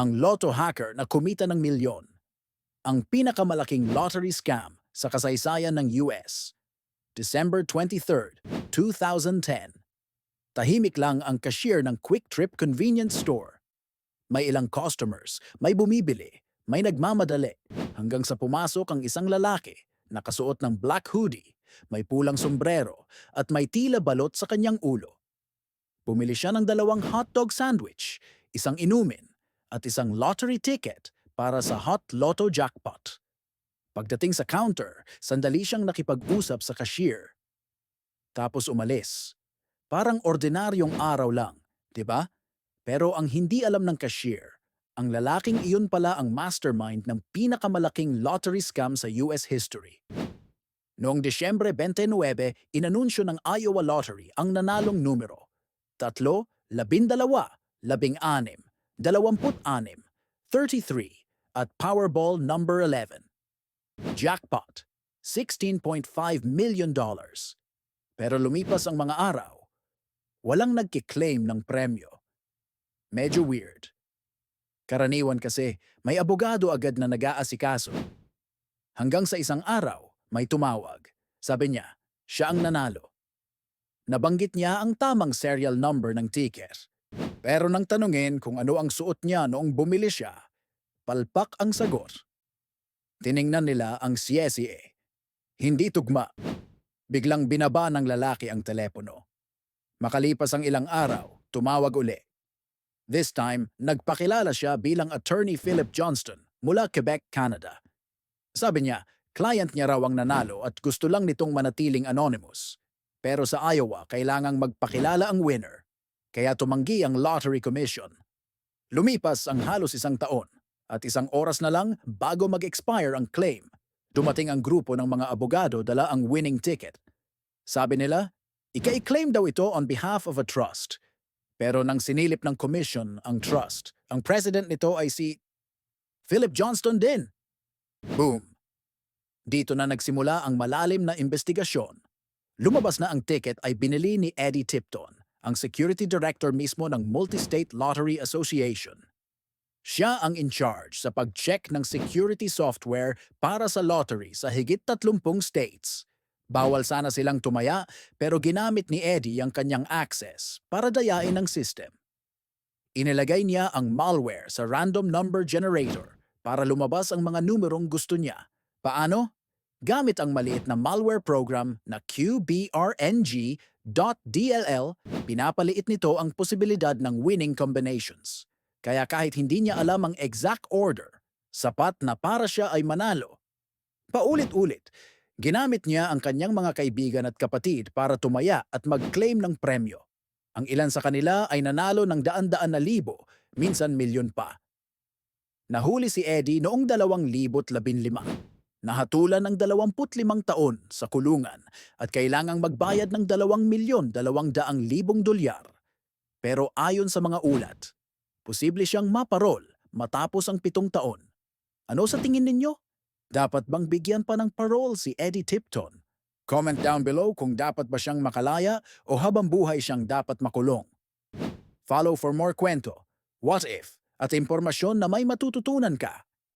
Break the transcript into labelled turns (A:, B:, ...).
A: ang Lotto hacker na kumita ng milyon. Ang pinakamalaking lottery scam sa kasaysayan ng US. December 23, 2010. Tahimik lang ang cashier ng Quick Trip Convenience Store. May ilang customers, may bumibili, may nagmamadali, hanggang sa pumasok ang isang lalaki, nakasuot ng black hoodie, may pulang sombrero, at may tila balot sa kanyang ulo. Bumili siya ng dalawang hotdog sandwich, isang inumin, at isang lottery ticket para sa Hot Lotto Jackpot. Pagdating sa counter, sandali siyang nakipag-usap sa cashier. Tapos umalis. Parang ordinaryong araw lang, di ba? Pero ang hindi alam ng cashier, ang lalaking iyon pala ang mastermind ng pinakamalaking lottery scam sa US history. Noong Disyembre 29, inanunsyo ng Iowa Lottery ang nanalong numero. Tatlo, labindalawa, labing-anim, dalawamput-anim, 33, at Powerball number 11. Jackpot, $16.5 million. Pero lumipas ang mga araw, walang nagkiklaim ng premyo. Medyo weird. Karaniwan kasi, may abogado agad na nag-aasikaso. Hanggang sa isang araw, may tumawag. Sabi niya, siya ang nanalo. Nabanggit niya ang tamang serial number ng ticket. Pero nang tanungin kung ano ang suot niya noong bumili siya, palpak ang sagot. Tiningnan nila ang CSEA. Hindi tugma. Biglang binaba ng lalaki ang telepono. Makalipas ang ilang araw, tumawag uli. This time, nagpakilala siya bilang Attorney Philip Johnston mula Quebec, Canada. Sabi niya, client niya raw ang nanalo at gusto lang nitong manatiling anonymous. Pero sa Iowa, kailangang magpakilala ang winner. Kaya tumanggi ang Lottery Commission. Lumipas ang halos isang taon at isang oras na lang bago mag-expire ang claim. Dumating ang grupo ng mga abogado dala ang winning ticket. Sabi nila, ika-claim daw ito on behalf of a trust. Pero nang sinilip ng commission ang trust, ang president nito ay si Philip Johnston din. Boom. Dito na nagsimula ang malalim na investigasyon. Lumabas na ang ticket ay binili ni Eddie Tipton, ang security director mismo ng Multi-State Lottery Association. Siya ang in charge sa pag-check ng security software para sa lottery sa higit 30 states. Bawal sana silang tumaya pero ginamit ni Eddie ang kanyang access para dayain ang system. Inilagay niya ang malware sa random number generator para lumabas ang mga numerong gusto niya. Paano? Gamit ang maliit na malware program na QBRNG.dll, pinapaliit nito ang posibilidad ng winning combinations. Kaya kahit hindi niya alam ang exact order, sapat na para siya ay manalo. Paulit-ulit, ginamit niya ang kanyang mga kaibigan at kapatid para tumaya at mag-claim ng premyo. Ang ilan sa kanila ay nanalo ng daan-daan na libo, minsan milyon pa. Nahuli si Eddie noong 2015. Nahatulan ng 25 taon sa kulungan at kailangang magbayad ng 2 milyon 200 libong dolyar. Pero ayon sa mga ulat, posible siyang maparol matapos ang pitong taon. Ano sa tingin ninyo? Dapat bang bigyan pa ng parole si Eddie Tipton? Comment down below kung dapat ba siyang makalaya o habang buhay siyang dapat makulong. Follow for more kwento, what if, at impormasyon na may matututunan ka.